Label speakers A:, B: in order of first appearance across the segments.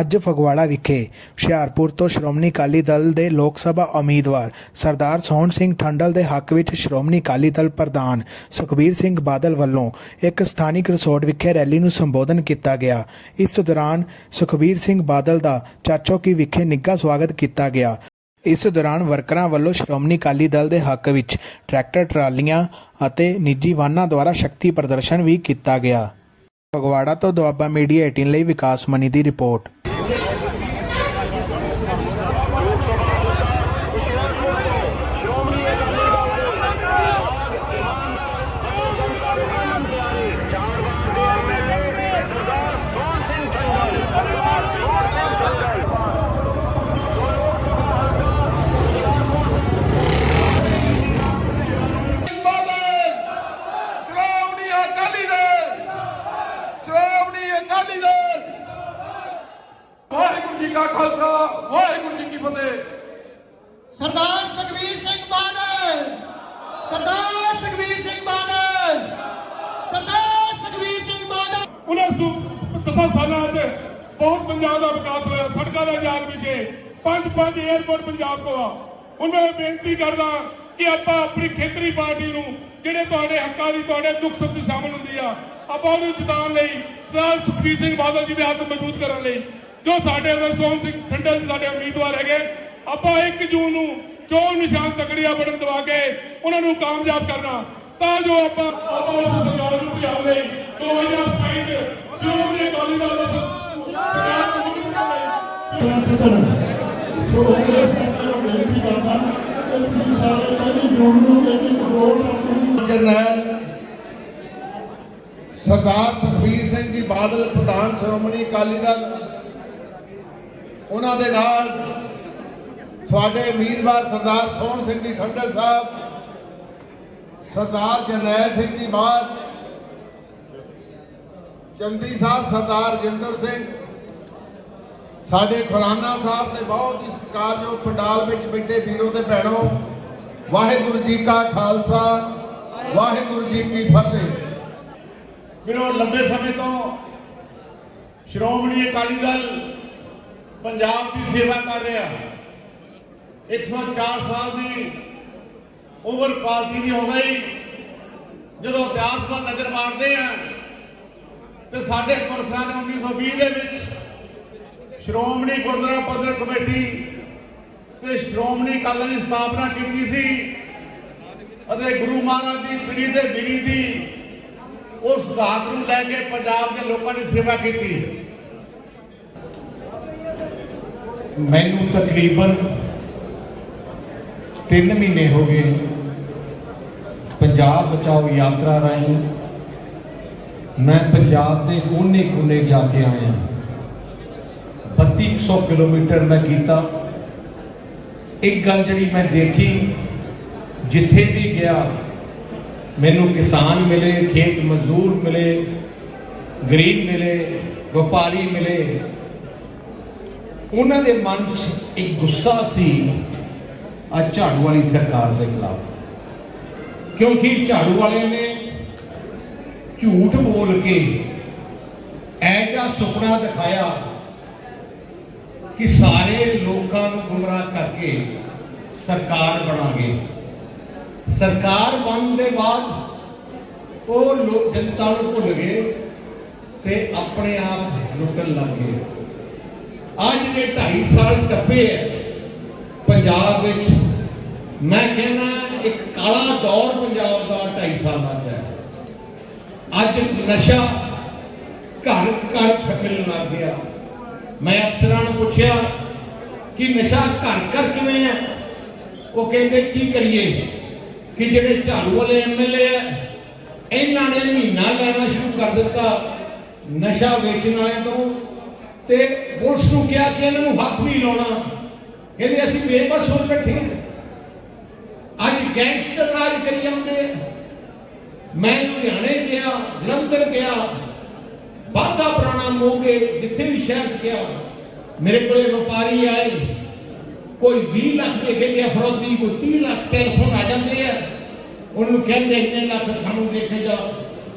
A: ਅੱਜ ਫਗਵਾੜਾ ਵਿਖੇ ਹੁਸ਼ਿਆਰਪੁਰ ਤੋਂ ਸ਼੍ਰੋਮਣੀ ਅਕਾਲੀ ਦਲ ਦੇ ਲੋਕ ਸਭਾ ਉਮੀਦਵਾਰ ਸਰਦਾਰ ਸੋਹਣ ਸਿੰਘ ਠੰਡਲ ਦੇ ਹੱਕ ਵਿੱਚ ਸ਼੍ਰੋਮਣੀ ਅਕਾਲੀ ਦਲ ਪ੍ਰਧਾਨ ਸੁਖਬੀਰ ਸਿੰਘ ਬਾਦਲ ਵੱਲੋਂ ਇੱਕ ਸਥਾਨਿਕ ਰਿਸੋਰਟ ਵਿਖੇ ਰੈਲੀ ਨੂੰ ਸੰਬੋਧਨ ਕੀਤਾ ਗਿਆ। ਇਸ ਦੌਰਾਨ ਸੁਖਬੀਰ ਸਿੰਘ ਬਾਦਲ ਦਾ ਚਾਚੋਕੀ ਵਿਖੇ ਨਿੱਘਾ ਸਵਾਗਤ ਕੀਤਾ ਗਿਆ। ਇਸ ਦੌਰਾਨ ਵਰਕਰਾਂ ਵੱਲੋਂ ਸ਼੍ਰੋਮਣੀ ਅਕਾਲੀ ਦਲ ਦੇ ਹੱਕ ਵਿੱਚ ਟਰੈਕਟਰ, ਟਰਾਲੀਆਂ ਅਤੇ ਨਿੱਜੀ ਵਾਹਨਾਂ ਦੁਆਰਾ ਸ਼ਕਤੀ ਪ੍ਰਦਰਸ਼ਨ ਵੀ ਕੀਤਾ ਗਿਆ। ਫਗਵਾੜਾ ਤੋਂ ਦੁਆਬਾ ਮੀਡੀਆ 18 ਲਈ ਵਿਕਾਸ ਮਨੀ ਦੀ ਰਿਪੋਰਟ
B: ਬਾਦਲ ਸ਼੍ਰੋਮਣੀ ਅਕਾਲੀ ਦਲ ਸ਼੍ਰੋਮਣੀ ਅਕਾਲੀ ਦਲ ਵਾਹਿਗੁਰੂ ਜੀ ਕਾ ਖਾਲਸਾ ਵਾਹਿਗੁਰੂ ਜੀ ਕੀ ਫਤਿਹ।
C: ਸਰਦਾਰ ਸੁਖਬੀਰ ਸਿੰਘ ਬਾਦਲ ਸਰਦਾਰ ਸੁਖਬੀਰ ਸਿੰਘ ਬਾਦਲ ਸਰਦਾਰ ਸੁਖਬੀਰ ਸਿੰਘ ਬਾਦਲ।
B: ਉਹਨਾਂ ਨੂੰ ਦਸਾਂ ਸਾਲਾਂ 'ਚ ਬਹੁਤ ਪੰਜਾਬ ਦਾ ਵਿਕਾਸ ਹੋਇਆ ਸੜਕਾਂ ਦਾ ਜਾਲ ਵਿਛੇ ਪੰਜ ਪੰਜ 에ਅਰਪੋਰਟ ਪੰਜਾਬ ਕੋ ਆ। ਉਹਨਾਂ ਨੂੰ ਬੇਨਤੀ ਕਰਦਾ ਕਿ ਆਪਾਂ ਆਪਣੀ ਖੇਤਰੀ ਪਾਰਟੀ ਨੂੰ ਜਿਹੜੇ ਤੁਹਾਡੇ ਹੱਕਾਂ ਦੀ ਤੁਹਾਡੇ ਦੁੱਖ ਸੁੱਖ ਸ਼ਾਮਲ ਹੁੰਦੀ ਆ ਆਪਾਂ ਉਹਨੂੰ ਜਿਤਾਉਣ ਲਈ ਸਰਦਾਰ ਸੁਖਬੀਰ ਸਿੰਘ ਬਾਦਲ ਜੀ ਦੇ ਹੱਥ ਮਜ਼ਬੂਤ ਕਰਨ ਲਈ ਜੋ ਸਾਡੇ ਅੰਦਰ ਸੋਹਣ ਸਿੰਘ ਠੰਡਲ ਜੀ ਸਾਡੇ ਉਮੀਦਵਾਰ ਹੈਗੇ, ਆਪਾਂ 1 ਜੂਨ ਨੂੰ ਚੋਣ ਨਿਸ਼ਾਨ ਤਕੜੀਆ ਬਟਨ ਦਵਾ ਕੇ ਉਹਨਾਂ ਨੂੰ ਕਾਮਯਾਬ ਕਰਨਾ, ਤਾਂ ਜੋ ਆਪਾਂ ਆਪਾਂ ਉਸ ਸਰਕਾਰ ਨੂੰ ਭਜਾਉਣ ਲਈ 2027 ਚ ਸ਼੍ਰੋਮਣੀ ਅਕਾਲੀ ਦਲ ਦਾ ਸਰਕਾਰ ਨੂੰ
D: ਸੋ ਉਹਦੇ ਸਰਕਾਰ ਨੂੰ ਬੇਨਤੀ ਕਰਦਾ ਕਿ ਤੁਸੀਂ ਸਾਰੇ ਪਹਿਲੀ ਜੂਨ ਨੂੰ ਇਹਦੀ ਕੰਟਰੋਲ
E: ਜਰਨੈਲ ਸਰਦਾਰ ਸੁਖਬੀਰ ਸਿੰਘ ਜੀ ਬਾਦਲ ਪ੍ਰਧਾਨ ਸ਼੍ਰੋਮਣੀ ਅਕਾਲੀ ਦਲ ਉਹਨਾਂ ਦੇ ਨਾਲ ਸਾਡੇ ਉਮੀਦਵਾਰ ਸਰਦਾਰ ਸੋਹਣ ਸਿੰਘ ਜੀ ਠੰਡਲ ਸਾਹਿਬ, ਸਰਦਾਰ ਜਰਨੈਲ ਸਿੰਘ ਜੀ ਬਾਦ ਚੰਦੀ ਸਾਹਿਬ ਸਰਦਾਰ ਜਿੰਦਰ ਸਿੰਘ, ਸਾਡੇ ਖੁਰਾਨਾ ਸਾਹਿਬ ਤੇ ਬਹੁਤ ਹੀ ਸਤਿਕਾਰਯੋਗ ਪੰਡਾਲ ਵਿੱਚ ਬੈਠੇ ਵੀਰੋ ਤੇ ਭੈਣੋ, ਵਾਹਿਗੁਰੂ ਜੀ ਕਾ ਖਾਲਸਾ, ਵਾਹਿਗੁਰੂ ਜੀ ਕੀ ਫਤਿਹ।
D: ਵੀਰੋ, ਲੰਬੇ ਸਮੇਂ ਤੋਂ ਸ਼੍ਰੋਮਣੀ ਅਕਾਲੀ ਦਲ ਪੰਜਾਬ ਦੀ ਸੇਵਾ ਕਰ ਰਿਹਾ। 104 ਸਾਲ ਦੀ ਉਮਰ ਪਾਰਟੀ ਦੀ ਹੋ ਗਈ। ਜਦੋਂ ਇਤਿਹਾਸ ਵੱਲ ਨਜ਼ਰ ਮਾਰਦੇ ਆ, ਤੇ ਸਾਡੇ ਪੁਰਖਾਂ ਨੇ 1920 ਦੇ ਵਿੱਚ ਸ਼੍ਰੋਮਣੀ ਗੁਰਦੁਆਰਾ ਪੱਧਰ ਕਮੇਟੀ ਤੇ ਸ਼੍ਰੋਮਣੀ ਅਕਾਲੀ ਦੀ ਸਥਾਪਨਾ ਕੀਤੀ ਸੀ ਅਤੇ ਗੁਰੂ ਮਹਾਰਾਜ ਦੀ ਪੀੜੀ ਤੇ ਬਿਰੀ ਦੀ ਉਸ ਬਾਤ ਨੂੰ ਲੈ ਕੇ ਪੰਜਾਬ ਦੇ ਲੋਕਾਂ ਦੀ ਸੇਵਾ ਕੀਤੀ।
F: ਮੈਨੂੰ ਤਕਰੀਬਨ 3 ਮਹੀਨੇ ਹੋ ਗਏ ਪੰਜਾਬ ਬਚਾਓ ਯਾਤਰਾ ਰਾਹੀਂ ਮੈਂ ਪੰਜਾਬ ਦੇ ਕੋਨੇ-ਕੋਨੇ ਜਾ ਕੇ ਆਇਆ। 3200 ਕਿਲੋਮੀਟਰ ਮੈਂ ਕੀਤਾ। ਇੱਕ ਗੱਲ ਜਿਹੜੀ ਮੈਂ ਦੇਖੀ, ਜਿੱਥੇ ਵੀ ਗਿਆ, ਮੈਨੂੰ ਕਿਸਾਨ ਮਿਲੇ, ਖੇਤ ਮਜ਼ਦੂਰ ਮਿਲੇ, ਗਰੀਬ ਮਿਲੇ, ਵਪਾਰੀ ਮਿਲੇ। ਉਹਨਾਂ ਦੇ ਮਨ 'ਚ ਇੱਕ ਗੁੱਸਾ ਸੀ ਆ ਝਾੜੂ ਵਾਲੀ ਸਰਕਾਰ ਦੇ ਖਿਲਾਫ। ਕਿਉਂਕਿ ਝਾੜੂ ਵਾਲੇ ਨੇ ਝੂਠ ਬੋਲ ਕੇ ਐਜਾ ਸੁਪਨਾ ਦਿਖਾਇਆ ਕਿ ਸਾਰੇ ਲੋਕਾਂ ਨੂੰ ਗੁੰਮਰਾਹ ਕਰਕੇ ਸਰਕਾਰ ਬਣਾਗੇ। ਸਰਕਾਰ ਬਣਨ ਦੇ ਬਾਅਦ ਉਹ ਲੋਕ ਜਨਤਾ ਨੂੰ ਭੁੱਲ ਗਏ ਤੇ ਆਪਣੇ ਆਪ ਲੁੱਟਣ ਲੱਗ ਗਏ। ਅੱਜ ਦੇ 2.5 ਸਾਲ ਟੱਪੇ ਹੈ ਪੰਜਾਬ ਵਿੱਚ ਮੈਂ ਕਹਿੰਦਾ ਇੱਕ ਕਾਲਾ ਦੌਰ ਪੰਜਾਬ ਦਾ 2.5 ਸਾਲਾਂ ਚ ਹੈ। ਅੱਜ ਨਸ਼ਾ ਘਰ ਘਰ ਮਿਲਣ ਲੱਗ ਗਿਆ। ਮੈਂ ਅਫਸਰਾਂ ਨੂੰ ਪੁੱਛਿਆ ਕਿ ਨਸ਼ਾ ਘਰ ਘਰ ਕਿਵੇਂ ਹੈ ਉਹ ਕਹਿੰਦੇ, ਕੀ ਕਰੀਏ? ਕਿ ਜਿਹੜੇ ਝਾੜੂ ਵਾਲੇ ਐਮਐਲਏ ਆ ਇਹਨਾਂ ਨੇ ਮਹੀਨਾ ਲੈਣਾ ਸ਼ੁਰੂ ਕਰ ਦਿੱਤਾ। ਨਸ਼ਾ ਵੇਚਣ ਵਾਲਿਆਂ ਤੋਂ ਤੇ ਪੁਲਿਸ ਨੂੰ ਕਿਹਾ ਕਿ ਇਹਨਾਂ ਨੂੰ ਹੱਥ ਨਹੀਂ ਲਾਉਣਾ। ਕਹਿੰਦੇ ਅਸੀਂ ਬੇਬਸ ਹੋ ਬੈਠੇ ਹਾਂ ਅੱਜ ਗੈਂਗਸਟਰ ਰਾਜ ਕਰੀ ਜਾਂਦੇ ਮੈਂ ਲੁਧਿਆਣੇ ਗਿਆ, ਜਲੰਧਰ ਗਿਆ ਬਾਗਾ ਪੁਰਾਣਾ ਮੋਗੇ, ਜਿੱਥੇ ਵੀ ਸ਼ਹਿਰ ਚ ਗਿਆ। ਮੇਰੇ ਕੋਲੇ ਵਪਾਰੀ ਆਏ। ਕੋਈ 20 ਲੱਖ ਦੇ ਕੇ ਗਿਆ ਫਰੋਦੀ ਕੋਈ 30 ਲੱਖ ਟੈਲੀਫੋਨ ਆ ਜਾਂਦੇ ਆ। ਉਹਨੂੰ ਕਹਿੰਦੇ, ਇੰਨੇ ਲੱਖ ਸਾਨੂੰ ਦੇ ਜਾ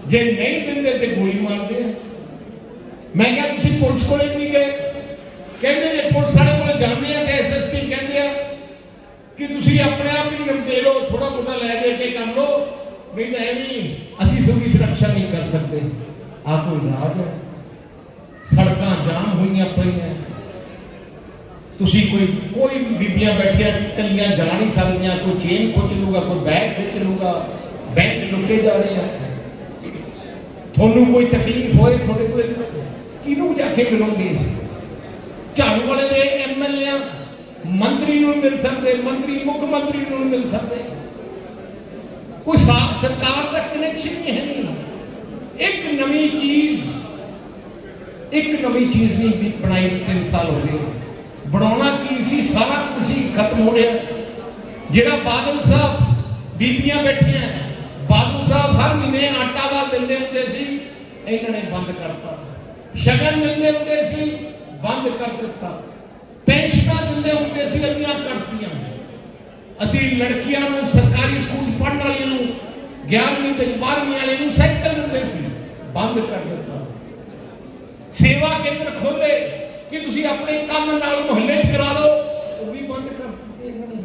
F: ਜੇ ਨਹੀਂ ਦਿੰਦੇ ਤੇ ਗੋਲੀ ਮਾਰਦੇ ਆ। ਮੈਂ ਕਿਹਾ ਤੁਸੀਂ ਪੁਲਿਸ ਕੋਲੇ ਵੀ ਗਏ ਕਹਿੰਦੇ ਨੇ ਪੁਲਿਸ ਵਾਲੇ ਕੋਲ ਜਾਂਦੇ ਆ ਤੇ ਐਸਐਸਪੀ ਕਹਿੰਦੇ ਆ ਕਿ ਤੁਸੀਂ ਆਪਣੇ ਆਪ ਹੀ ਦੇ ਲਓ ਥੋੜਾ ਬੋੜਾ ਲੈ ਦੇ ਕੇ ਕਰ ਲਓ ਨਹੀਂ ਤਾਂ ਐਵੇਂ ਅਸੀਂ ਤੁਹਾਡੀ ਸੁਰੱਖਿਆ ਨਹੀਂ ਕਰ ਸਕਦੇ ਆ ਕੋਈ ਰਾਜ ਹੈ ਸੜਕਾਂ ਜਾਮ ਹੋਈਆਂ ਪਈਆਂ ਤੁਸੀਂ ਕੋਈ ਕੋਈ ਬੀਬੀਆਂ ਬੈਠੀਆਂ ਕੱਲੀਆਂ ਜਾ ਨਹੀਂ ਸਕਦੀਆਂ ਕੋਈ ਚੇਨ ਖੁੱਚ ਲੂਗਾ ਕੋਈ ਬੈਗ ਖੁੱਚ ਲੂਗਾ ਬੈਂਕ ਲੁੱਟੇ ਜਾ ਰਹੇ ਆ ਤੁਹਾਨੂੰ ਕੋਈ ਤਕਲੀਫ ਹੋਏ ਤੁਹਾਡੇ ਕੋਲ ਕਿਹਨੂੰ ਜਾ ਕੇ ਮਿਲੋਗੇ ਝਾੜੂ ਵਾਲੇ ਦੇ ਐਮਐਲਏ ਮੰਤਰੀ ਨੂੰ ਮਿਲ ਸਕਦੇ, ਮੰਤਰੀ, ਮੁੱਖ ਮੰਤਰੀ ਨੂੰ ਮਿਲ ਸਕਦੇ। ਕੋਈ ਸਰਕਾਰ ਦਾ ਕਨੈਕਸ਼ਨ ਹੀ ਹੈ ਨਹੀਂ। ਇੱਕ ਨਵੀਂ ਚੀਜ਼, ਇੱਕ ਨਵੀਂ ਚੀਜ਼ ਨਹੀਂ ਬਣਾਈ ਤਿੰਨ ਸਾਲ ਹੋ ਗਏ। ਬਣਾਉਣਾ ਕੀ ਸੀ? ਸਾਰਾ ਕੁਝ ਹੀ ਖਤਮ ਹੋ ਰਿਹਾ। ਜਿਹੜਾ ਬਾਦਲ ਸਾਹਿਬ ਬੀਬੀਆਂ ਬੈਠੀਆਂ, ਬਾਦਲ ਸਾਹਿਬ ਹਰ ਮਹੀਨੇ ਆਟਾ ਦਾ ਦਿੰਦੇ ਹੁੰਦੇ ਸੀ, ਇਹਨਾਂ ਨੇ ਬੰਦ ਕਰਤਾ। ਸ਼ਗਨ ਦਿੰਦੇ ਹੁੰਦੇ ਸੀ, ਬੰਦ ਕਰ ਦਿੱਤਾ। ਪੈਨਸ਼ਨਾਂ ਦਿੰਦੇ ਹੁੰਦੇ ਸੀ ਅੱਧੀਆਂ ਕਰਤੀਆਂ। ਅਸੀਂ ਲੜਕੀਆਂ ਨੂੰ ਸਰਕਾਰੀ ਸਕੂਲ ਪੜ੍ਹਨ ਵਾਲੀਆਂ ਨੂੰ 11ਵੀਂ ਤੇ 12ਵੀਂ ਵਾਲੇ ਨੂੰ ਸਾਈਕਲ ਦਿੰਦੇ ਸੀ, ਬੰਦ ਕਰ ਦਿੱਤਾ। ਸੇਵਾ ਕੇਂਦਰ ਖੋਲੇ ਕਿ ਤੁਸੀਂ ਆਪਣੇ ਕੰਮ ਨਾਲ ਮੁਹੱਲੇ 'ਚ ਕਰਾ ਦਿਓ, ਉਹ ਵੀ ਬੰਦ ਕਰ ਦਿੱਤੇ ਇਹਨਾਂ ਨੇ।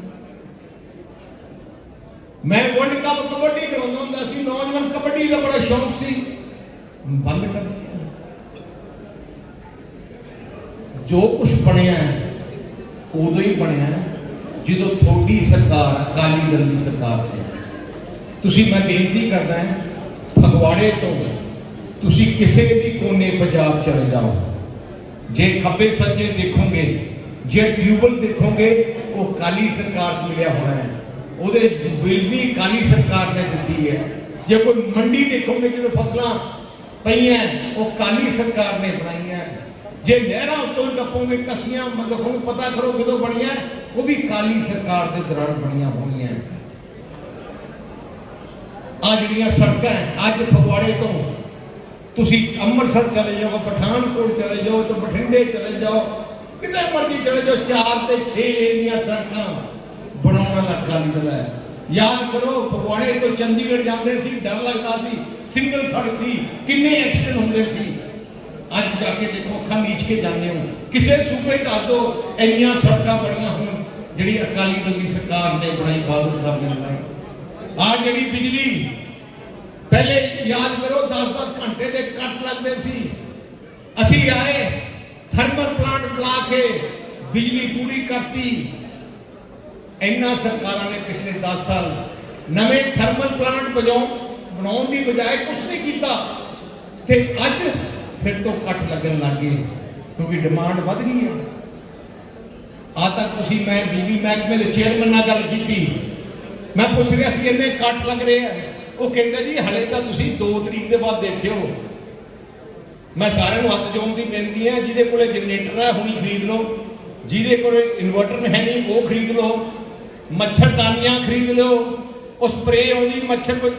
F: ਮੈਂ ਵਰਲਡ ਕੱਪ ਕਬੱਡੀ ਕਰਾਉਂਦਾ ਹੁੰਦਾ ਸੀ, ਨੌਜਵਾਨ ਕਬੱਡੀ ਦਾ ਬੜਾ ਸ਼ੌਂਕ ਸੀ ਬੰਦ ਕਰ ਦਿੱਤਾ ਜੋ ਕੁਝ ਬਣਿਆ ਉਦੋਂ ਹੀ ਬਣਿਆ ਜਦੋਂ ਤੁਹਾਡੀ ਸਰਕਾਰ, ਅਕਾਲੀ ਦਲ ਦੀ ਸਰਕਾਰ ਸੀ। ਤੁਸੀਂ, ਮੈਂ ਬੇਨਤੀ ਕਰਦਾ ਹਾਂ, ਫਗਵਾੜੇ ਤੋਂ ਤੁਸੀਂ ਕਿਸੇ ਵੀ ਕੋਨੇ ਪੰਜਾਬ ਚਲੇ ਜਾਓ। ਜੇ ਖੱਬੇ ਸੱਜੇ ਦੇਖੋਗੇ, ਜੇ ਟਿਊਬਲ ਦੇਖੋਗੇ, ਉਹ ਕਾਲੀ ਸਰਕਾਰ ਨੂੰ ਮਿਲਿਆ ਹੋਣਾ ਹੈ। ਉਹਦੇ ਬਿਜਲੀ ਕਾਲੀ ਸਰਕਾਰ ਨੇ ਦਿੱਤੀ ਹੈ। ਜੇ ਕੋਈ ਮੰਡੀ ਦੇਖੋਗੇ, ਜਦੋਂ ਫਸਲਾਂ ਪਈਆਂ, ਉਹ ਕਾਲੀ ਸਰਕਾਰ ਨੇ ਬਣਾਈ ਜੇ ਨਹਿਰਾਂ ਉੱਤੋਂ ਟੱਪੋਗੇ, ਕਸੀਆਂ ਮਤਲਬ ਪਤਾ ਕਰੋ ਕਦੋਂ ਬਣੀਆਂ ਉਹ ਵੀ ਕਾਲੀ ਸਰਕਾਰ ਦੇ ਦੌਰਾਨ ਬਣੀਆਂ ਹੋਣੀਆਂ ਆ ਜਿਹੜੀਆਂ ਸੜਕਾਂ ਅੱਜ ਫਗਵਾੜੇ ਤੋਂ ਤੁਸੀਂ ਅੰਮ੍ਰਿਤਸਰ ਚਲੇ ਜਾਓ, ਪਠਾਨਕੋਟ ਚਲੇ ਜਾਓ, ਤੇ ਬਠਿੰਡੇ ਚਲੇ ਜਾਓ, ਕਿਤੇ ਮਰਜ਼ੀ ਚਲੇ ਜਾਓ, ਚਾਰ ਤੇ 6 ਏਰੀਆਂ ਸੜਕਾਂ ਬਣਾਉਣ ਵਾਲਾ ਅਕਾਲੀ ਦਲ ਹੈ। ਯਾਦ ਕਰੋ, ਫਗਵਾੜੇ ਤੋਂ ਚੰਡੀਗੜ੍ਹ ਜਾਂਦੇ ਸੀ, ਡਰ ਲੱਗਦਾ ਸੀ ਸਿੰਗਲ ਸੜਕ ਸੀ, ਕਿੰਨੇ ਐਕਸੀਡੈਂਟ ਹੁੰਦੇ ਸੀ। ਅੱਜ ਜਾ ਕੇ ਦੇਖੋ ਅੱਖਾਂ ਮੀਚ ਕੇ ਜਾਂਦੇ ਹੋ। ਕਿਸੇ ਸੂਬੇ ਦੱਸ ਦੋ, ਇੰਨੀਆਂ ਸੜਕਾਂ ਬਣੀਆਂ ਹੋਣ, ਜਿਹੜੀ ਅਕਾਲੀ ਦਲ ਦੀ ਸਰਕਾਰ ਨੇ ਬਣਾਈ, ਬਾਦਲ ਸਾਹਿਬ ਨੇ ਬਣਾਈ। ਆ ਜਿਹੜੀ ਬਿਜਲੀ, ਪਹਿਲੇ ਯਾਦ ਕਰੋ 10-10 ਘੰਟੇ ਦੇ ਕੱਟ ਲੱਗਦੇ ਸੀ। ਅਸੀਂ ਆਏ ਥਰਮਲ ਪਲਾਂਟ ਬੁਲਾ ਕੇ ਬਿਜਲੀ ਪੂਰੀ ਕਰਤੀ। ਇੰਨਾ ਸਰਕਾਰਾਂ ਨੇ ਪਿਛਲੇ 10 ਸਾਲ ਨਵੇਂ ਥਰਮਲ ਪਲਾਂਟ ਬਜਾਉ ਬਣਾਉਣ ਦੀ ਬਜਾਏ ਕੁਝ ਨਹੀਂ ਕੀਤਾ। ਤੇ ਅੱਜ ਫਿਰ ਤੋਂ ਕੱਟ ਲੱਗਣ ਲੱਗ ਗਏ ਕਿਉਂਕਿ ਡਿਮਾਂਡ ਵੱਧ ਗਈ ਹੈ। ਆ ਤੱਕ ਤੁਸੀਂ ਮੈਂ ਬਿਜਲੀ ਮਹਿਕਮੇ ਦੇ ਚੇਅਰਮੈਨ ਨਾਲ ਗੱਲ ਕੀਤੀ। ਮੈਂ ਪੁੱਛ ਰਿਹਾ ਸੀ, ਇੰਨੇ ਕੱਟ ਲੱਗ ਰਹੇ ਆ। ਉਹ ਕਹਿੰਦੇ ਜੀ, ਹਲੇ ਤਾਂ ਤੁਸੀਂ 2 ਤਰੀਕ ਦੇ ਬਾਅਦ ਦੇਖਿਓ। ਮੈਂ ਸਾਰਿਆਂ ਨੂੰ ਹੱਥ ਜੋੜਨ ਦੀ ਬੇਨਤੀ ਹੈ, ਜਿਹਦੇ ਕੋਲੇ ਜਨਰੇਟਰ ਹੈ ਹੁਣੀ ਖਰੀਦ ਲਓ। ਜਿਹਦੇ ਕੋਲੇ ਇਨਵਰਟਰ ਹੈ ਨਹੀਂ, ਉਹ ਖਰੀਦ ਲਓ। ਮੱਛਰਦਾਨੀਆਂ ਖਰੀਦ ਲਓ। ਉਹ ਸਪਰੇ ਆਉਂਦੀ, ਮੱਛਰ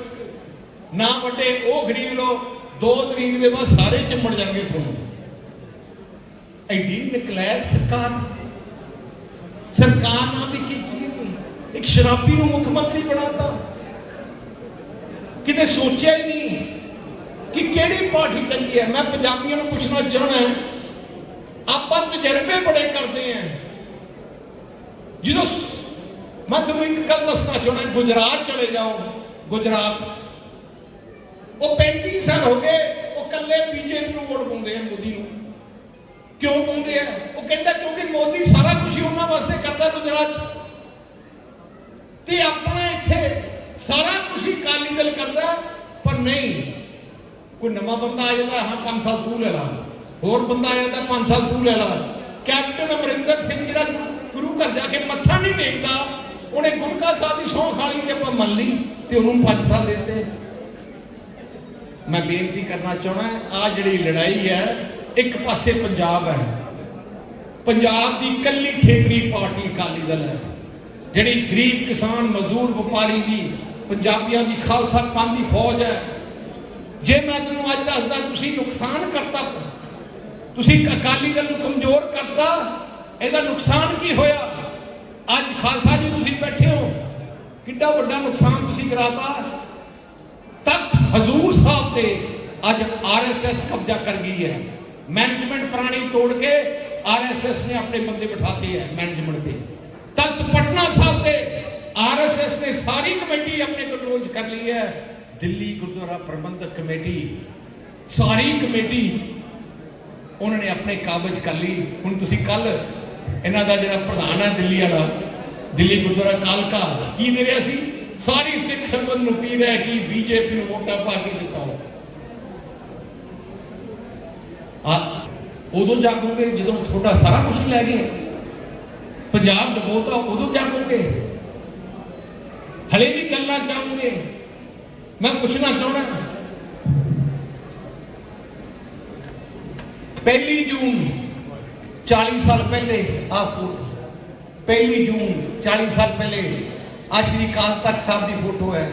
F: ਨਾ ਵੱਡੇ ਉਹ ਖਰੀਦ ਲਓ। 2 ਤਰੀਕ ਦੇ ਬਾਅਦ ਸਾਰੇ ਚਿੰਬੜ ਜਾਣਗੇ ਤੁਹਾਨੂੰ। ਐਡੀ ਨਕਲੈਤ ਸਰਕਾਰ। ਸਰਕਾਰ ਨਾਲ ਦੀ ਕੀ ਚੀਜ਼ ਇੱਕ ਸ਼ਰਾਬੀ ਨੂੰ ਮੁੱਖ ਮੰਤਰੀ ਬਣਾਤਾ। ਕਿਤੇ ਸੋਚਿਆ ਹੀ ਨਹੀਂ ਕਿ ਕਿਹੜੀ ਪਾਰਟੀ ਚੰਗੀ ਹੈ। ਮੈਂ ਪੰਜਾਬੀਆਂ ਨੂੰ ਪੁੱਛਣਾ ਚਾਹਣਾ ਆਪਾਂ ਤਜਰਬੇ ਬੜੇ ਕਰਦੇ ਆਂ ਜਦੋਂ ਮੈਂ ਤੁਹਾਨੂੰ ਇੱਕ ਗੱਲ ਦੱਸਣਾ ਚਾਹਣਾ ਗੁਜਰਾਤ ਚਲੇ ਜਾਓ। ਗੁਜਰਾਤ। ਉਹ 35 ਸਾਲ ਹੋ ਗਏ, ਉਹ ਕੱਲੇ ਬੀਜੇਪੀ ਨੂੰ ਵੋਟ ਪਾਉਂਦੇ ਆ ਮੋਦੀ ਨੂੰ। ਕਿਉਂ ਪਾਉਂਦੇ ਆ? ਉਹ ਕਹਿੰਦਾ ਕਿਉਂਕਿ ਮੋਦੀ ਸਾਰਾ ਕੁਝ ਹੀ ਉਹਨਾਂ ਵਾਸਤੇ ਕਰਦਾ ਗੁਜਰਾਤ। ਤੇ ਆਪਣਾ ਇੱਥੇ ਸਾਰਾ ਕੁਝ ਹੀ ਕਾਲੀ ਦਲ ਕਰਦਾ, ਪਰ ਨਹੀਂ। ਕੋਈ ਨਵਾਂ ਬੰਦਾ ਆ ਜਾਂਦਾ, ਹਾਂ 5 ਸਾਲ ਤੂੰ ਲੈ ਲਾ। ਹੋਰ ਬੰਦਾ ਆ ਜਾਂਦਾ 5 ਸਾਲ ਤੂੰ ਲੈ ਲਾ। ਕੈਪਟਨ ਅਮਰਿੰਦਰ ਸਿੰਘ ਜਿਹੜਾ ਗੁਰੂ ਘਰ ਜਾ ਕੇ ਮੱਥਾ ਨਹੀਂ ਟੇਕਦਾ। ਉਹਨੇ ਗੁਰਕਾ ਸਾਹਿਬ ਦੀ ਸਹੁੰ ਖਾਲੀ ਤੇ ਆਪਾਂ ਮੰਨ ਲਈ, ਤੇ ਉਹਨੂੰ 5 ਸਾਲ ਦੇ ਦਿੱਤੇ। ਮੈਂ ਬੇਨਤੀ ਕਰਨਾ ਚਾਹਣਾ ਆ ਜਿਹੜੀ ਲੜਾਈ ਹੈ, ਇੱਕ ਪਾਸੇ ਪੰਜਾਬ ਹੈ। ਪੰਜਾਬ ਦੀ ਕੱਲੀ ਖੇਤਰੀ ਪਾਰਟੀ ਅਕਾਲੀ ਦਲ ਹੈ। ਜਿਹੜੀ ਗਰੀਬ ਕਿਸਾਨ, ਮਜ਼ਦੂਰ, ਵਪਾਰੀ ਦੀ, ਪੰਜਾਬੀਆਂ ਦੀ ਖਾਲਸਾ ਪੰਥ ਦੀ ਫੌਜ ਹੈ। ਜੇ ਮੈਂ ਤੁਹਾਨੂੰ ਅੱਜ ਦੱਸਦਾ, ਤੁਸੀਂ ਨੁਕਸਾਨ ਕਰਤਾ। ਤੁਸੀਂ ਅਕਾਲੀ ਦਲ ਨੂੰ ਕਮਜ਼ੋਰ ਕਰਤਾ, ਇਹਦਾ ਨੁਕਸਾਨ ਕੀ ਹੋਇਆ? ਅੱਜ ਖਾਲਸਾ ਜੀ ਤੁਸੀਂ ਬੈਠੇ ਹੋ। ਕਿੱਡਾ ਵੱਡਾ ਨੁਕਸਾਨ ਤੁਸੀਂ ਕਰਾਤਾ। ਤਖਤ ਹਜ਼ੂਰ ਸਾਹਿਬ ਤੇ ਅੱਜ ਆਰਐਸਐਸ ਕਬਜ਼ਾ ਕਰ ਗਈ ਹੈ। ਮੈਨੇਜਮੈਂਟ ਪੁਰਾਣੀ ਤੋੜ ਕੇ ਆਰਐਸਐਸ ਨੇ ਆਪਣੇ ਬੰਦੇ ਬਿਠਾਤੇ ਹੈ ਮੈਨੇਜਮੈਂਟ ਤੇ। ਤਖਤ ਪਟਨਾ ਸਾਹਿਬ ਤੇ ਆਰਐਸਐਸ ਨੇ ਸਾਰੀ ਕਮੇਟੀ ਆਪਣੇ ਕੰਟਰੋਲ 'ਚ ਕਰ ਲਈ ਹੈ। ਦਿੱਲੀ ਗੁਰਦੁਆਰਾ ਪ੍ਰਬੰਧਕ ਕਮੇਟੀ, ਸਾਰੀ ਕਮੇਟੀ ਉਹਨਾਂ ਨੇ ਆਪਣੇ ਕਾਬਜ ਕਰ ਲਈ। ਹੁਣ ਤੁਸੀਂ ਕੱਲ ਇਹਨਾਂ ਦਾ ਜਿਹੜਾ ਪ੍ਰਧਾਨ ਹੈ ਦਿੱਲੀ ਵਾਲਾ, ਦਿੱਲੀ ਗੁਰਦੁਆਰਾ ਕਾਲਕਾ, ਕੀ ਦੇ ਰਿਹਾ ਸੀ? ਸਾਰੀ ਸਿੱਖ ਸੰਗਤ ਨੂੰ ਪੀ ਰਿਹਾ ਕਿ ਬੀਜੇਪੀ ਨੂੰ ਵੋਟਾਂ ਪਾ ਕੇ ਜਿਤਾਓ ਆ ਉਦੋਂ ਜਾਗੋਗੇ ਜਦੋਂ ਤੁਹਾਡਾ ਸਾਰਾ ਕੁਝ ਲੈ ਗਏ ਪੰਜਾਬ ਡਬੋਤਾ ਉਦੋਂ ਜਾਗੋਗੇ ਹਲੇ ਵੀ ਗੱਲਾਂ ਚਾਹੋਗੇ ਮੈਂ ਪੁੱਛਣਾ ਚਾਹਣਾ ਪਹਿਲੀ ਜੂਨ 40 ਸਾਲ ਪਹਿਲੇ ਆ ਫੋਟੋ ਪਹਿਲੀ ਜੂਨ 40 ਸਾਲ ਪਹਿਲੇ ਆ ਸ਼੍ਰੀ ਅਕਾਲ ਤਖਤ ਸਾਹਿਬ ਦੀ ਫੋਟੋ ਹੈ।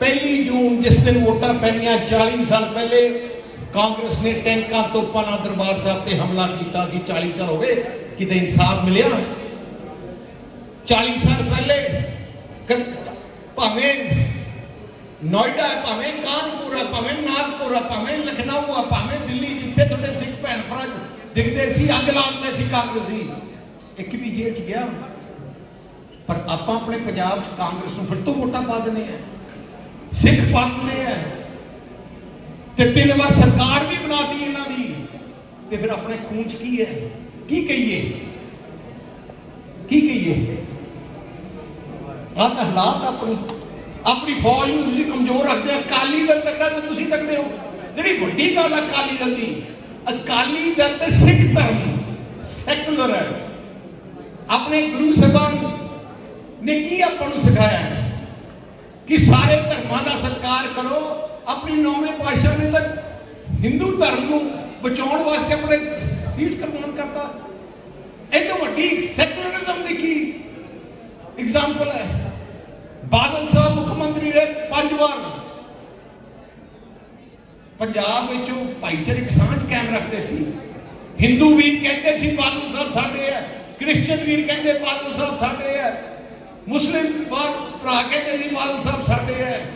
F: ਪਹਿਲੀ ਜੂਨ, ਜਿਸ ਦਿਨ ਵੋਟਾਂ ਪੈਣੀਆਂ 40 ਸਾਲ ਪਹਿਲੇ, ਕਾਂਗਰਸ ਨੇ ਟੈਂਕਾਂ ਤੋਂ ਨਾਲ ਦਰਬਾਰ ਸਾਹਿਬ ਤੇ ਹਮਲਾ ਕੀਤਾ ਸੀ। 40 ਸਾਲ ਹੋ ਗਏ, ਕਿਤੇ ਇਨਸਾਫ ਮਿਲਿਆ? 40 ਸਾਲ ਪਹਿਲੇ ਭਾਵੇਂ ਨੋਇਡਾ, ਭਾਵੇਂ ਕਾਨਪੁਰ ਹੈ ਭਾਵੇਂ ਨਾਗਪੁਰ ਹੈ ਭਾਵੇਂ ਲਖਨਊ ਹੈ ਭਾਵੇਂ ਦਿੱਲੀ, ਜਿੱਥੇ ਤੁਹਾਡੇ ਸਿੱਖ ਭੈਣ ਭਰਾ ਦਿਖਦੇ ਸੀ, ਅੱਗ ਲਾਉਂਦੇ ਸੀ ਕਾਂਗਰਸੀ। ਇੱਕ ਵੀ ਜੇਲ੍ਹ ਚ ਗਿਆ। ਪਰ ਆਪਾਂ ਆਪਣੇ ਪੰਜਾਬ ਚ ਕਾਂਗਰਸ ਨੂੰ ਫਿਰ ਤੋਂ ਵੋਟਾਂ ਪਾ ਦਿੰਦੇ ਆ। ਸਿੱਖ ਪਾ ਦਿੰਦੇ ਆ। ਤੇ ਤਿੰਨ ਵਾਰ ਸਰਕਾਰ ਵੀ ਬਣਾਤੀ ਇਹਨਾਂ ਦੀ। ਤੇ ਫਿਰ ਆਪਣੇ ਖੂਨ ਚ ਕੀ ਹੈ? ਕੀ ਕਹੀਏ? ਕੀ ਕਹੀਏ? ਆਹ ਤਾਂ ਹਾਲਾਤ ਆਪਣੀ ਆਪਣੀ ਫੌਜ ਨੂੰ ਤੁਸੀਂ ਕਮਜ਼ੋਰ ਰੱਖਦੇ ਆ ਅਕਾਲੀ ਦਲ ਤੱਕੜਾ ਤਾਂ ਤੁਸੀਂ ਤੱਕਦੇ ਹੋ। ਜਿਹੜੀ ਵੱਡੀ ਗੱਲ ਆ ਅਕਾਲੀ ਦਲ ਦੀ, ਅਕਾਲੀ ਦਲ ਤੇ ਸਿੱਖ ਧਰਮ ਸੈਕੂਲਰ ਹੈ। ਆਪਣੇ ਗੁਰੂ ਸਾਹਿਬਾਨ ਨੇ ਕੀ ਆਪਾਂ ਨੂੰ ਸਿਖਾਇਆ? ਹੈ ਕਿ ਸਾਰੇ ਧਰਮਾਂ ਦਾ ਸਤਿਕਾਰ ਕਰੋ, ਆਪਣੀ ਨੌਵੇਂ ਪਾਤਸ਼ਾਹ ਨੇ ਤਾਂ ਹਿੰਦੂ ਧਰਮ ਨੂੰ ਬਚਾਉਣ ਵਾਸਤੇ ਆਪਣੇ ਫੀਸ ਕੁਰਬਾਨ ਕਰਤਾ। ਇਹ ਤਾਂ ਵੱਡੀ ਸੈਕੂਲਰਿਜ਼ਮ ਦੀ ਕੀ ਐਗਜ਼ਾਮਪਲ ਹੈ? ਬਾਦਲ ਸਾਹਿਬ ਮੁੱਖ ਮੰਤਰੀ ਰਹੇ ਪੰਜ ਵਾਰ। ਪੰਜਾਬ ਵਿੱਚ ਉਹ ਭਾਈਚਾਰਕ ਸਾਂਝ ਕਾਇਮ ਰੱਖਦੇ ਸੀ। ਹਿੰਦੂ ਵੀਰ ਕਹਿੰਦੇ ਸੀ, ਬਾਦਲ ਸਾਹਿਬ ਸਾਡੇ ਹੈ। ਕ੍ਰਿਸਚੀਅਨ ਵੀਰ ਕਹਿੰਦੇ, ਬਾਦਲ ਸਾਹਿਬ ਸਾਡੇ ਹੈ। ਮੁਸਲਿਮ ਭਰਾ ਕਹਿੰਦੇ ਸੀ ਬਾਦਲ ਸਾਹਿਬ ਸਾਡੇ ਹੈ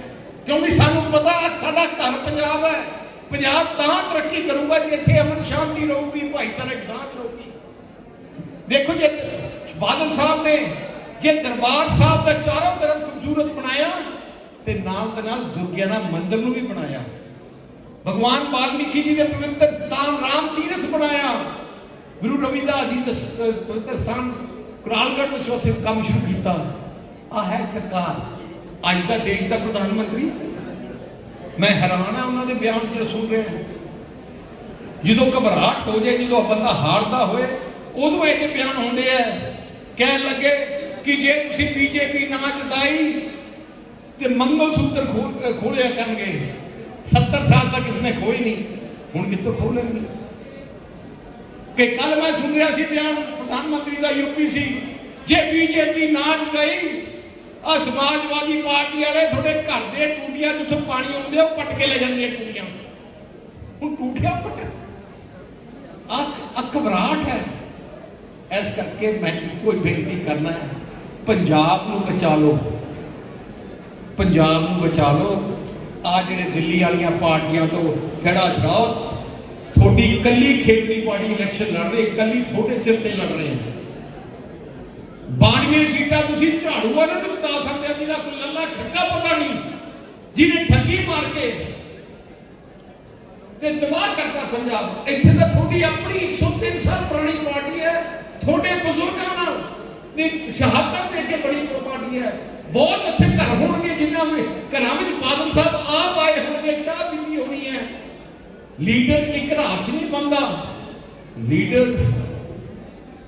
F: ਕਿਉਂਕਿ ਸਾਨੂੰ ਪਤਾ ਸਾਡਾ ਘਰ ਪੰਜਾਬ ਹੈ ਪੰਜਾਬ ਤਾਂ ਤਰੱਕੀ ਕਰੂਗਾ ਜੇ ਇੱਥੇ ਅਮਨ ਸ਼ਾਂਤੀ ਰਹੂਗੀ, ਭਾਈਚਾਰਕ ਸਾਂਝ ਰਹੂਗੀ। ਦੇਖੋ ਜੇ ਬਾਦਲ ਸਾਹਿਬ ਨੇ, ਜੇ ਦਰਬਾਰ ਸਾਹਿਬ ਦਾ ਚਾਰੋਂ ਤਰਫ ਖੂਬਸੂਰਤ ਬਣਾਇਆ, ਤੇ ਨਾਲ ਦੇ ਨਾਲ ਦੁਰਗਿਆਨਾ ਮੰਦਿਰ ਨੂੰ ਵੀ ਬਣਾਇਆ। ਭਗਵਾਨ ਵਾਲਮੀਕੀ ਜੀ ਦੇ ਪਵਿੱਤਰ ਸਥਾਨ, ਰਾਮ ਤੀਰਥ ਬਣਾਇਆ। ਗੁਰੂ ਰਵਿਦਾਸ ਜੀ ਦੇ ਪਵਿੱਤਰ ਸਥਾਨ ਕੁਰਾਲਗੜ੍ਹ ਵਿੱਚ ਉੱਥੇ ਕੰਮ ਸ਼ੁਰੂ ਕੀਤਾ। ਆ ਹੈ ਸਰਕਾਰ। ਅੱਜ ਦਾ ਦੇਸ਼ ਦਾ ਪ੍ਰਧਾਨ ਮੰਤਰੀ। ਮੈਂ ਹੈਰਾਨ ਆ ਉਹਨਾਂ ਦੇ ਬਿਆਨ ਜਿਹੜਾ ਸੁਣ ਰਿਹਾ ਜਦੋਂ ਘਬਰਾਹਟ ਹੋ ਜਾਏ, ਜਦੋਂ ਬੰਦਾ ਹਾਰਦਾ ਹੋਏ, ਉਦੋਂ ਇਹ ਬਿਆਨ ਹੁੰਦੇ ਆ। ਕਹਿਣ ਲੱਗੇ ਕਿ ਜੇ ਤੁਸੀਂ ਬੀਜੇਪੀ ਨਾ ਜਤਾਈ ਤੇ ਮੰਗਲ ਸੂਤਰ ਖੋਲ- ਅਹ ਖੋਲਿਆ ਕਰਨਗੇ 70 ਸਾਲ ਤੱਕ ਇਸਨੇ ਖੋਈ ਨਹੀਂ, ਹੁਣ ਕਿੱਥੋਂ ਖੋਲਣਗੇ ਕਿ ਕੱਲ ਮੈਂ ਸੁਣ ਰਿਹਾ ਸੀ ਬਿਆਨ, ਪ੍ਰਧਾਨ ਮੰਤਰੀ ਦਾ ਯੂਪੀ ਸੀ, ਜੇ ਬੀਜੇਪੀ ਨਾ ਜਤਾਈ ਆ ਸਮਾਜਵਾਦੀ ਪਾਰਟੀ ਵਾਲੇ ਤੁਹਾਡੇ ਘਰ ਦੇ ਟੂਟੀਆਂ ਜਿੱਥੋਂ ਪਾਣੀ ਆਉਂਦੇ ਉਹ ਪੱਟ ਕੇ ਲੈ ਜਾਂਦੇ ਟੂਟੀਆਂ। ਹੁਣ ਟੂਟੀਆਂ ਪੱਟ ਆ ਆ ਹੈ। ਇਸ ਕਰਕੇ ਮੈਂ ਇੱਕੋ ਹੀ ਬੇਨਤੀ ਕਰਨਾ ਹੈ, ਪੰਜਾਬ ਨੂੰ ਬਚਾ ਲਓ। ਪੰਜਾਬ ਨੂੰ ਬਚਾ ਲਓ। ਆ ਜਿਹੜੇ ਦਿੱਲੀ ਵਾਲੀਆਂ ਪਾਰਟੀਆਂ ਤੋਂ ਖੜਾ ਛਡਾਓ। ਤੁਹਾਡੀ ਇਕੱਲੀ ਖੇਤਰੀ ਪਾਰਟੀ ਇਲੈਕਸ਼ਨ ਲੜ ਰਹੀ, ਇਕੱਲੀ ਤੁਹਾਡੇ ਸਿਰ ਤੇ ਲੜ ਰਹੇ ਹੈ 92 ਸੀਟਾਂ ਤੁਸੀਂ ਝਾੜੂ ਵਾਲੇ ਨੂੰ ਬਤਾ ਸਕਦੇ ਹੋ, ਜਿਹਦਾ ਕੋਈ ਲੱਲਾ ਖੱਕਾ ਪਤਾ ਨਹੀਂ। ਜਿਹਨੇ ਠੱਗੀ ਮਾਰ ਕੇ ਤੇ ਤਬਾਹ ਕਰਤਾ ਪੰਜਾਬ। ਇੱਥੇ ਤਾਂ ਤੁਹਾਡੀ ਆਪਣੀ 103 ਸਾਲ ਪੁਰਾਣੀ ਪਾਰਟੀ ਹੈ। ਤੁਹਾਡੇ ਬਜ਼ੁਰਗਾਂ ਨਾਲ ਨੇ ਸ਼ਹਾਦਤ ਦੇ ਕੇ ਬੜੀ ਪਾਰਟੀ ਹੈ। ਬਹੁਤ ਇੱਥੇ ਘਰ ਹੋਣਗੇ ਜਿਨ੍ਹਾਂ ਵਿੱਚ ਘਰਾਂ ਵਿੱਚ ਬਾਦਲ ਸਾਹਿਬ ਆਪ ਆਏ ਹੋਣਗੇ, ਚਾਹ ਪੀਤੀ ਹੋਣੀ ਹੈ। ਲੀਡਰ ਇੱਕ ਰਾਤ ਨਹੀਂ ਬੰਦਾ ਲੀਡਰ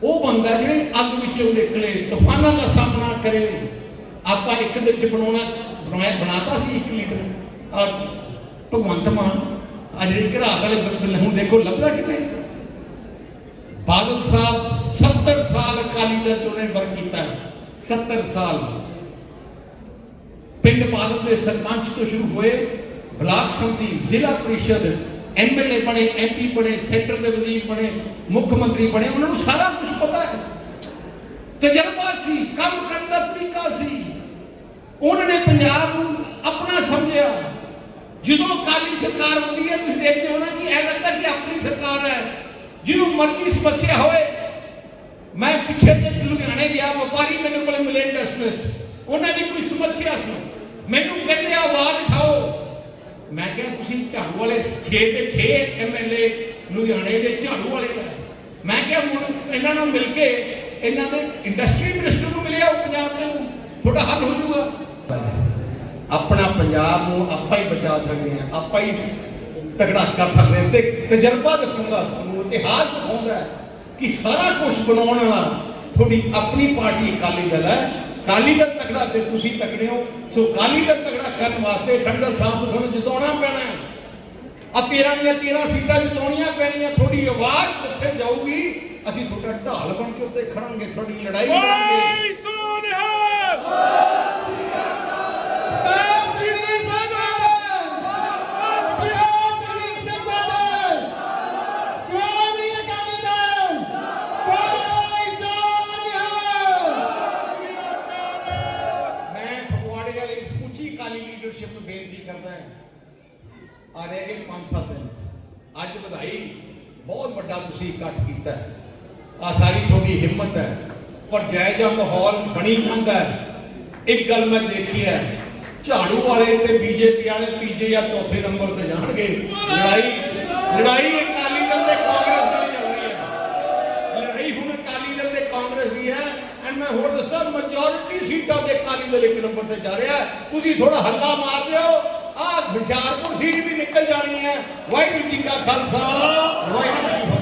F: ਉਹ ਬੰਦਾ ਜਿਹੜੇ ਅੱਗ ਵਿੱਚੋਂ ਨਿਕਲੇ, ਤੂਫਾਨਾਂ ਦਾ ਸਾਹਮਣਾ ਕਰੇ। ਆਪਾਂ ਇੱਕ ਦਿਨ ਚ ਬਣਾਉਣਾ, ਬਣਾਇਆ, ਬਣਾਤਾ ਸੀ ਇੱਕ ਲੀਡਰ। ਆ ਭਗਵੰਤ ਮਾਨ, ਆ ਜਿਹੜੇ ਘਰਾ ਵਾਲੇ ਹੁਣ ਦੇਖੋ, ਲੱਭਦਾ ਕਿਤੇ? ਬਾਦਲ ਸਾਹਿਬ 70 ਸਾਲ ਅਕਾਲੀ ਦਲ ਚੋਂ ਨੇ ਵਰਕ ਕੀਤਾ। ਹੈ 70 ਸਾਲ। ਪਿੰਡ ਬਾਦਲ ਦੇ ਸਰਪੰਚ ਤੋਂ ਸ਼ੁਰੂ ਹੋਏ, ਬਲਾਕ ਸੰਮਤੀ ਜ਼ਿਲ੍ਹਾ ਪ੍ਰੀਸ਼ਦ ਐਮਐਲਏ ਬਣੇ ਐਮਪੀ ਬਣੇ, ਸੈਂਟਰ ਦੇ ਵਜ਼ੀਰ ਬਣੇ, ਮੁੱਖ ਮੰਤਰੀ ਬਣੇ, ਉਹਨਾਂ ਨੂੰ ਸਾਰਾ ਕੁਝ ਪਤਾ ਹੈ। ਤਜਰਬਾ ਸੀ, ਕੰਮ ਕਰਨ ਦਾ ਤਰੀਕਾ ਸੀ। ਉਹਨਾਂ ਨੇ ਪੰਜਾਬ ਨੂੰ ਆਪਣਾ ਸਮਝਿਆ। ਜਦੋਂ ਅਕਾਲੀ ਸਰਕਾਰ ਹੁੰਦੀ ਹੈ, ਤੁਸੀਂ ਦੇਖਦੇ ਹੋ ਨਾ ਕਿ ਇਹ ਲੱਗਦਾ ਕਿ ਆਪਣੀ ਸਰਕਾਰ ਹੈ। ਜਿਹਨੂੰ ਮਰਜ਼ੀ ਸਮੱਸਿਆ ਹੋਵੇ। ਮੈਂ ਪਿੱਛੇ ਜੇ ਲੁਧਿਆਣੇ ਗਿਆ, ਵਪਾਰੀ ਮੈਨੂੰ ਕੋਲ ਮਿਲੇ ਇੰਡਸਟਰੀਸਟ ਉਹਨਾਂ ਦੀ ਕੋਈ ਸਮੱਸਿਆ ਸੀ। ਮੈਨੂੰ ਕਹਿੰਦੇ, ਆਵਾਜ਼ ਉਠਾਓ। ਮੈਂ ਕਿਹਾ ਤੁਸੀਂ ਝਾੜੂ ਵਾਲੇ 6 ਤੇ 6 ਐਮਐਲਏ ਲੁਧਿਆਣੇ ਦੇ ਝਾੜੂ ਵਾਲੇ ਆ। ਮੈਂ ਕਿਹਾ ਹੁਣ ਇਹਨਾਂ ਨਾਲ ਮਿਲ ਕੇ ਇਹਨਾਂ ਦੇ ਇੰਡਸਟਰੀ ਮਿਨਿਸਟਰ ਨੂੰ ਮਿਲਿਆ ਉਹ ਪੰਜਾਬ ਦੇ ਨੂੰ ਥੋੜਾ ਹੱਲ ਹੋ ਜਾਊਗਾ। ਆਪਣਾ ਪੰਜਾਬ ਨੂੰ ਆਪਾਂ ਹੀ ਬਚਾ ਸਕਦੇ ਹਾਂ, ਆਪਾਂ ਹੀ ਤਗੜਾ ਕਰ ਸਕਦੇ ਹਾਂ ਤੇ ਤਜਰਬਾ ਦਿਖਾਉਂਦਾ, ਤੁਹਾਨੂੰ ਇਤਿਹਾਸ ਦਿਖਾਉਂਦਾ ਕਿ ਸਾਰਾ ਕੁਝ ਬਣਾਉਣ ਵਾਲਾ ਤੁਹਾਡੀ ਆਪਣੀ ਪਾਰਟੀ ਅਕਾਲੀ ਦਲ ਹੈ। ਅਕਾਲੀ ਦਲ ਤਗੜਾ ਤੇ ਤੁਸੀਂ ਤਗੜੇ ਹੋ ਸੋ ਅਕਾਲੀ ਦਲ ਤਗੜਾ ਕਰਨ ਵਾਸਤੇ ਠੰਡਲ ਸਾਹਿਬ ਨੂੰ ਤੁਹਾਨੂੰ ਜਿਤਾਉਣਾ ਪੈਣਾ ਹੈ। ਆ 13 ਦੀਆਂ 13 ਸੀਟਾਂ ਜਿਤਾਉਣੀਆਂ ਪੈਣੀਆਂ ਤੁਹਾਡੀ ਆਵਾਜ਼ ਕਿੱਥੇ ਜਾਊਗੀ? ਅਸੀਂ ਤੁਹਾਡਾ ਢਾਲ ਬਣ ਕੇ ਉੱਤੇ ਖੜਾਂਗੇ ਤੁਹਾਡੀ ਲੜਾਈ ਲੜਾਂਗੇ ਆ ਰਹਿ ਗਏ 5-7 ਦਿਨ। ਅੱਜ ਵਧਾਈ ਬਹੁਤ ਵੱਡਾ ਤੁਸੀਂ ਇਕੱਠ ਕੀਤਾ ਆ ਸਾਰੀ ਤੁਹਾਡੀ ਹਿੰਮਤ ਹੈ। ਪਰ ਜੈ ਜਿਹਾ ਮਾਹੌਲ ਬਣੀ ਜਾਂਦਾ ਇੱਕ ਗੱਲ ਮੈਂ ਦੇਖੀ ਹੈ, ਝਾੜੂ ਵਾਲੇ ਤੇ ਬੀਜੇਪੀ ਵਾਲੇ ਤੀਜੇ ਜਾਂ ਚੌਥੇ ਨੰਬਰ ਤੇ ਜਾਣਗੇ। ਲੜਾਈ ਲੜਾਈ ਅਕਾਲੀ ਦਲ ਤੇ ਕਾਂਗਰਸ ਦੀ ਚੱਲ ਰਹੀ ਹੈ। ਲੜਾਈ ਹੁਣ ਅਕਾਲੀ ਦਲ ਤੇ ਕਾਂਗਰਸ ਦੀ ਹੈ। ਐਂਡ ਮੈਂ ਹੋਰ ਦੱਸਾਂ ਮੈਜੋਰਿਟੀ ਸੀਟਾਂ ਤੇ ਅਕਾਲੀ ਦਲ ਇੱਕ ਨੰਬਰ ਤੇ ਜਾ ਰਿਹਾ ਤੁਸੀਂ ਥੋੜਾ ਹੱਲਾ ਮਾਰ ਦਿਓ। ਆਹ ਹੁਸ਼ਿਆਰਪੁਰ ਸੀਟ ਵੀ ਨਿਕਲ ਜਾਣੀ ਹੈ। ਵਾਹਿਗੁਰੂ ਜੀ ਕਾ ਖਾਲਸਾ ਵਾਹਿਗੁਰੂ ਜੀ